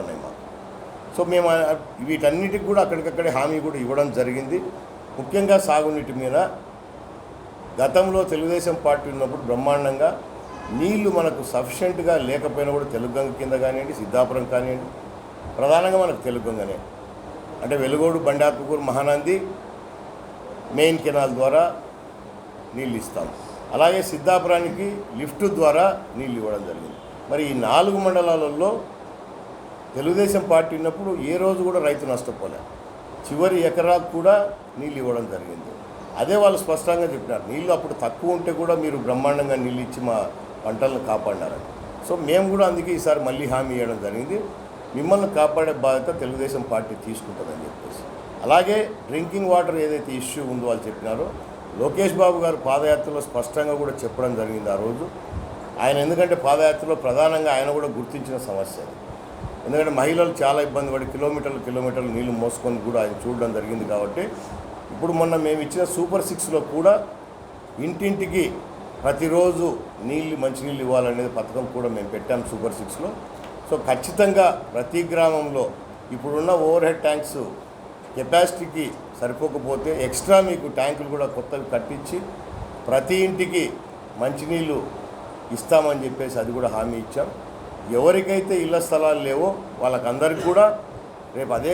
ఉన్నాయి మాకు సో మేము వీటన్నిటికి కూడా అక్కడికక్కడే హామీ కూడా ఇవ్వడం జరిగింది. ముఖ్యంగా సాగునీటి మీద గతంలో తెలుగుదేశం పార్టీ ఉన్నప్పుడు బ్రహ్మాండంగా నీళ్ళు మనకు సఫిషియెంట్గా లేకపోయినా కూడా తెలుగంగ కింద కానివ్వండి సిద్ధాపురం కానివ్వండి ప్రధానంగా మనకు తెలుగంగనే అంటే వెలుగోడు బండాత్మకూరు మహానంది మెయిన్ కెనాల్ ద్వారా నీళ్ళు ఇస్తాం. అలాగే సిద్ధాపురానికి లిఫ్ట్ ద్వారా నీళ్ళు ఇవ్వడం జరిగింది. మరి ఈ నాలుగు మండలాలలో తెలుగుదేశం పార్టీ ఉన్నప్పుడు ఏ రోజు కూడా రైతు నష్టపోలే. చివరి ఎకరాకు కూడా నీళ్ళు ఇవ్వడం జరిగింది. అదే వాళ్ళు స్పష్టంగా చెప్పినారు. నీళ్ళు అప్పుడు తక్కువ ఉంటే కూడా మీరు బ్రహ్మాండంగా నీళ్ళు ఇచ్చి మా పంటలను కాపాడినారని. సో మేము కూడా అందుకే ఈసారి మళ్ళీ హామీ ఇవ్వడం జరిగింది. మిమ్మల్ని కాపాడే బాధ్యత తెలుగుదేశం పార్టీ తీసుకుంటుందని చెప్పేసి. అలాగే డ్రింకింగ్ వాటర్ ఏదైతే ఇష్యూ ఉందో వాళ్ళు చెప్పినారో లోకేష్ బాబు గారు పాదయాత్రలో స్పష్టంగా కూడా చెప్పడం జరిగింది ఆ రోజు. ఆయన ఎందుకంటే పాదయాత్రలో ప్రధానంగా ఆయన కూడా గుర్తించిన సమస్య అది. ఎందుకంటే మహిళలు చాలా ఇబ్బంది పడి కిలోమీటర్లు కిలోమీటర్లు నీళ్ళు మోసుకొని కూడా ఆయన చూడడం జరిగింది కాబట్టి ఇప్పుడు మొన్న మేము ఇచ్చిన సూపర్ సిక్స్లో కూడా ఇంటింటికి ప్రతిరోజు నీళ్ళు మంచినీళ్ళు ఇవ్వాలనేది పథకం కూడా మేము పెట్టాం సూపర్ సిక్స్లో. సో ఖచ్చితంగా ప్రతి గ్రామంలో ఇప్పుడున్న ఓవర్ హెడ్ ట్యాంక్స్ కెపాసిటీకి సరిపోకపోతే ఎక్స్ట్రా మీకు ట్యాంకులు కూడా కొత్తవి కట్టించి ప్రతి ఇంటికి మంచినీళ్ళు ఇస్తామని చెప్పేసి అది కూడా హామీ ఇచ్చాం. ఎవరికైతే ఇళ్ళ స్థలాలు లేవో వాళ్ళకందరికీ కూడా రేపు అదే